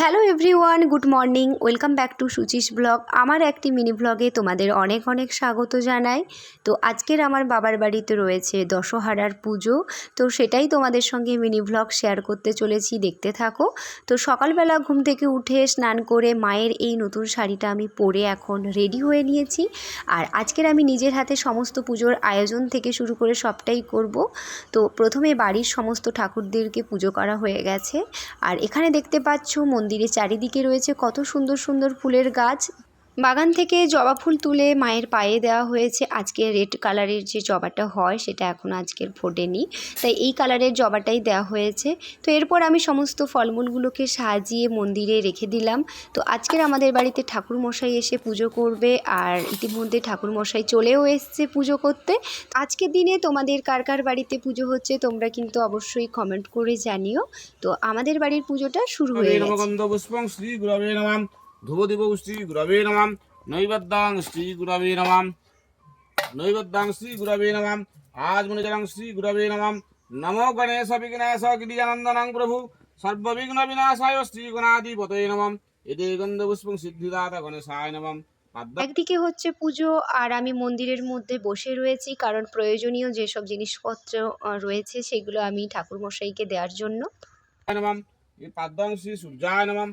Hello everyone, good morning. Welcome back to Suchi's blog. আমার একটি mini ব্লগে তোমাদের অনেক অনেক স্বাগত জানাই। তো আজকের আমার বাবার বাড়িতে রয়েছে দশহারার পুজো। তো সেটাই তোমাদের সঙ্গে মিনি ব্লগ শেয়ার করতে চলেছি, দেখতে থাকো। তো সকালবেলা ঘুম থেকে উঠে স্নান করে মায়ের এই নতুন শাড়িটা আমি পরে এখন রেডি হয়ে নিয়েছি। আর আজকের আমি নিজের হাতে সমস্ত পুজোর আয়োজন থেকে শুরু করে সবটাই করব। তো প্রথমে বাড়ির সমস্ত ঠাকুরদেরকে পুজো করা হয়ে গেছে। আর এখানে দেখতে পাচ্ছ মন্দিরের চারিদিকে রয়েছে কত সুন্দর সুন্দর ফুলের গাছ। বাগান থেকে জবা ফুল তুলে মায়ের পায়ে দেওয়া হয়েছে। আজকে রেড কালারের যে জবাটা হয় সেটা এখন আজকের ফোটেনি। তাই এই কালারের জবাটাই দেওয়া হয়েছে। তো এরপর আমি সমস্ত ফলমূলগুলোকে সাজিয়ে মন্দিরে রেখে দিলাম। তো আজকের আমাদের বাড়িতে ঠাকুর মশাই এসে পুজো করবে আর ইতিমধ্যে ঠাকুর মশাই চলেও এসছে পুজো করতে। আজকের দিনে তোমাদের কার কার বাড়িতে পুজো হচ্ছে তোমরা কিন্তু অবশ্যই কমেন্ট করে জানিও। তো আমাদের বাড়ির পুজোটা শুরু হয়ে গেছে। নমঃ শ্রী গুরবে নমঃ ধূপদীপ শ্রী গুরবে নমঃ নৈবেদ্যাং শ্রী গুরবে নমঃ নৈবেদ্যাং শ্রী গুরবে নমঃ আজ মুনিজনং শ্রী গুরবে নমঃ নমো গণেশ বিঘ্নেশ গিরিজানন্দনং প্রভু সর্ববিঘ্ন বিনাশায় শ্রী গণাধিপতয়ে নমঃ এতে গন্ধপুষ্পং সিদ্ধিদাতা গণেশায় নমঃ পাদ্য একদিকে হচ্ছে পুজো আর আমি মন্দিরের মধ্যে বসে রয়েছি কারণ প্রয়োজনীয় যেসব জিনিসপত্র রয়েছে সেগুলো আমি ঠাকুর মশাইকে দেওয়ার জন্য। শ্রী সূর্যায় নমঃ।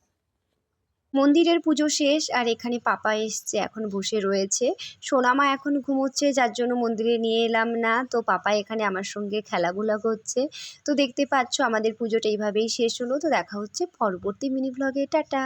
মন্দিরের পুজো শেষ আর এখানে পাপা এসছে, এখন বসে রয়েছে। সোনামা এখন ঘুমোচ্ছে, যার জন্য মন্দিরে নিয়ে এলাম না। তো পাপা এখানে আমার সঙ্গে খেলাধুলা করছে। তো দেখতে পাচ্ছ, আমাদের পুজোটা এইভাবেই শেষ হলো। তো দেখা হচ্ছে পরবর্তী মিনি ব্লগে টাটা!